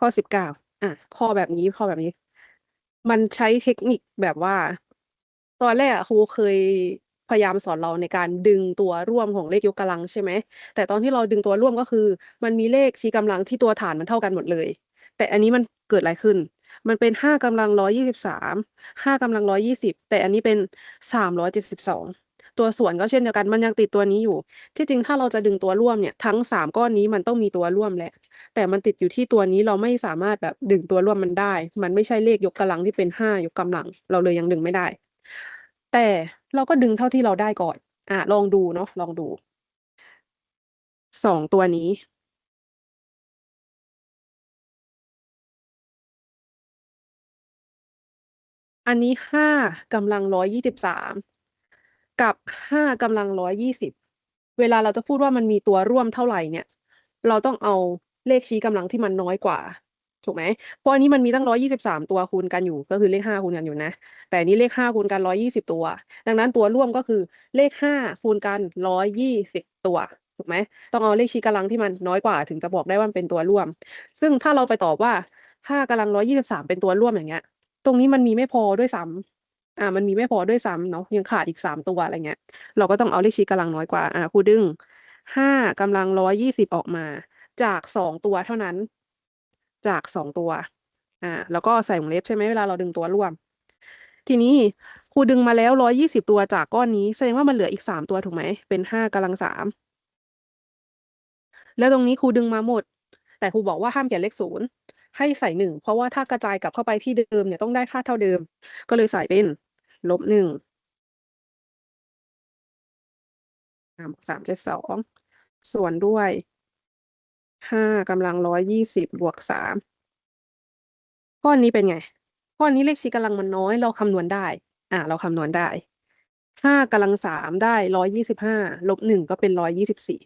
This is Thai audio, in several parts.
ข้อสิบเก้าอะข้อแบบนี้ข้อแบบนี้ มันใช้เทคนิคแบบว่า ตอนแรกอะครูเคยพยายามสอนเราในการดึงตัวร่วมของเลขยกกำลังใช่ไหม แต่ตอนที่เราดึงตัวร่วมก็คือ มันมีเลขชี้กำลังที่ตัวฐานมันเท่ากันหมดเลย แต่อันนี้มันเกิดอะไรขึ้น มันเป็นห้ากำลังร้อยยี่สิบสามห้ากำลังร้อยยี่สิบแต่อันนี้เป็นสามร้อยเจ็ดสิบสอง ตัวส่วนก็เช่นเดียวกันมันยังติดตัวนี้อยู่ ที่จริงถ้าเราจะดึงตัวร่วมเนี่ยทั้งสามก้อนนี้มันต้องมีตัวร่วมแหละ แต่มันติดอยู่ที่ตัวนี้เราไม่สามารถแบบดึงตัวร่วมมันได้ มันไม่ใช่เลขยกกำลังที่เป็นห้ายกกำลัง เราเลยยังดึงไม่ได้ แต่เราก็ดึงเท่าที่เราได้ก่อน อะลองดูเนาะลองดูสองตัวนี้อันนี้ห้ากำลังร้อยยี่สิบสาม กับห้ากำลังร้อยยี่สิบเวลาเราจะพูดว่ามันมีตัวร่วมเท่าไหร่เนี่ย เราต้องเอาเลขชี้กำลังที่มันน้อยกว่า ถูกไหมเพราะอันนี้มันมีตั้งร้อยี่สิบสามตัวคูณกันอยู่ ก็คือเลขห้าคูณกันอยู่นะ แต่นี้เลขห้าคูณกันร้อยี่สิบตัว ดังนั้นตัวร่วมก็คือเลขห้าคูณกันร้อยี่สิบตัวถูกไหมต้องเอาเลขชี้กำลังที่มันน้อยกว่า ถึงจะบอกได้ว่ามันเป็นตัวร่วม ซึ่งถ้าเราไปตอบว่าห้ากำลังร้อยี่สิบสามเป็นตัวร่วมอย่างเงี้ย ตรงนี้มันมีไม่พอด้วยซ้ำ อ่ามันมีไม่พอด้วยซ้ำเนาะยังขาดอีกสามตัวอะไรเงี้ย เราก็ต้องเอาเลขชี้กำลังน้อยกว่าอ่าครูดึงห้ากำลังร้อยยี่สิบออกมา จากสองตัวเท่านั้น จากสองตัวอ่าแล้วก็ใส่วงเล็บใช่ไหมเวลาเราดึงตัวร่วม ทีนี้ครูดึงมาแล้วร้อยยี่สิบตัวจากก้อนนี้ แสดงว่ามันเหลืออีกสามตัวถูกไหมเป็นห้ากำลังสามแล้วตรงนี้ครูดึงมาหมด แต่ครูบอกว่าห้ามเขียนเลขศูนย์ให้ใส่หนึ่งเพราะว่าถ้ากระจายกลับเข้าไปที่เดิมเนี่ยต้องได้ค่าเท่าเดิม ก็เลยใส่เป็น ลบหนึ่งสามเจ็ดสองส่วนด้วยห้ากำลังร้อยยี่สิบบวกสามก้อนนี้เป็นไงก้อนนี้เลขชี้กำลังมันน้อยเราคำนวณได้ อ่า เราคำนวณได้ห้ากำลังสามได้ร้อยยี่สิบห้าลบหนึ่งก็เป็นร้อยยี่สิบสี่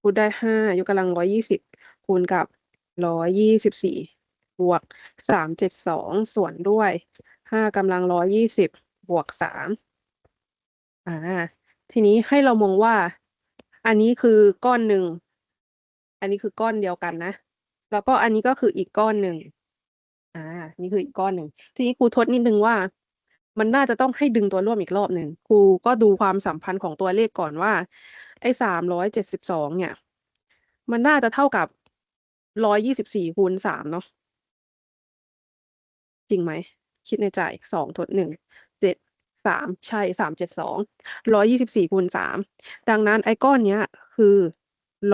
คูณได้ห้ายกกำลังร้อยยี่สิบคูณกับร้อยยี่สิบสี่บวกสามเจ็ดสองส่วนด้วยห้ากำลังร้อยยี่สิบ บวกสามอ่า ทีนี้ให้เรามองว่า อันนี้คือก้อนหนึ่ง อันนี้คือก้อนเดียวกันนะ แล้วก็อันนี้ก็คืออีกก้อนหนึ่ง อ่า นี่คืออีกก้อนหนึ่ง ทีนี้ครูทดนิดนึงว่า มันน่าจะต้องให้ดึงตัวร่วมอีกรอบหนึ่ง ครูก็ดูความสัมพันธ์ของตัวเลขก่อนว่า ไอ้สามร้อยเจ็ดสิบสองเนี่ย มันน่าจะเท่ากับร้อยยี่สิบสี่คูณสามเนาะ จริงไหม คิดในใจสองทดหนึ่ง เจ็ดสามใช่สามเจ็ดสองร้อยยี่สิบสี่คูณสามดังนั้นไอ้ก้อนเนี้ยคือ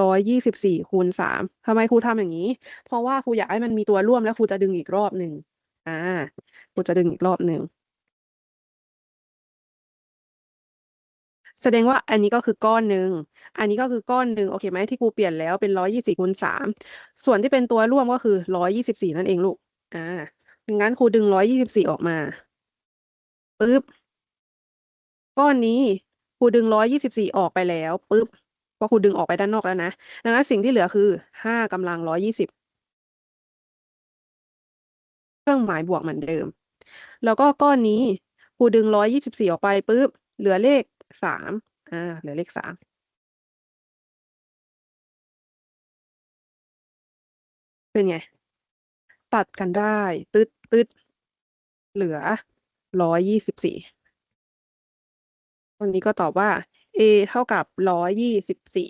ร้อยยี่สิบสี่คูณสามทำไมครูทำอย่างนี้ เพราะว่าครูอยากให้มันมีตัวร่วมแล้วครูจะดึงอีกรอบหนึ่งอ่าครูจะดึงอีกรอบหนึ่งแสดงว่าอันนี้ก็คือก้อนหนึ่ง อันนี้ก็คือก้อนหนึ่งโอเคไหมที่ครูเปลี่ยนแล้วเป็นร้อยยี่สิบคูณสามส่วนที่เป็นตัวร่วมก็คือร้อยยี่สิบสี่นั่นเองลูก อ่างั้นครูดึงร้อยยี่สิบสี่ออกมา ปึ๊บ ก้อนนี้ครูดึงร้อยยี่สิบสี่ออกไปแล้วปึ๊บเพราะครูดึงออกไปด้านนอกแล้วนะ ดังนั้นสิ่งที่เหลือคือห้ากำลังร้อยยี่สิบเครื่องหมายบวกเหมือนเดิม แล้วก็ก้อนนี้ครูดึงร้อยยี่สิบสี่ออกไปปึ๊บ เหลือเลขสามอ่า เหลือเลขสามเป็นไง ตัดกันได้ ตึ๊ดตึ๊ดเหลือ ร้อยยี่สิบสี่ตรงนี้ก็ตอบว่า a เท่ากับร้อยยี่สิบสี่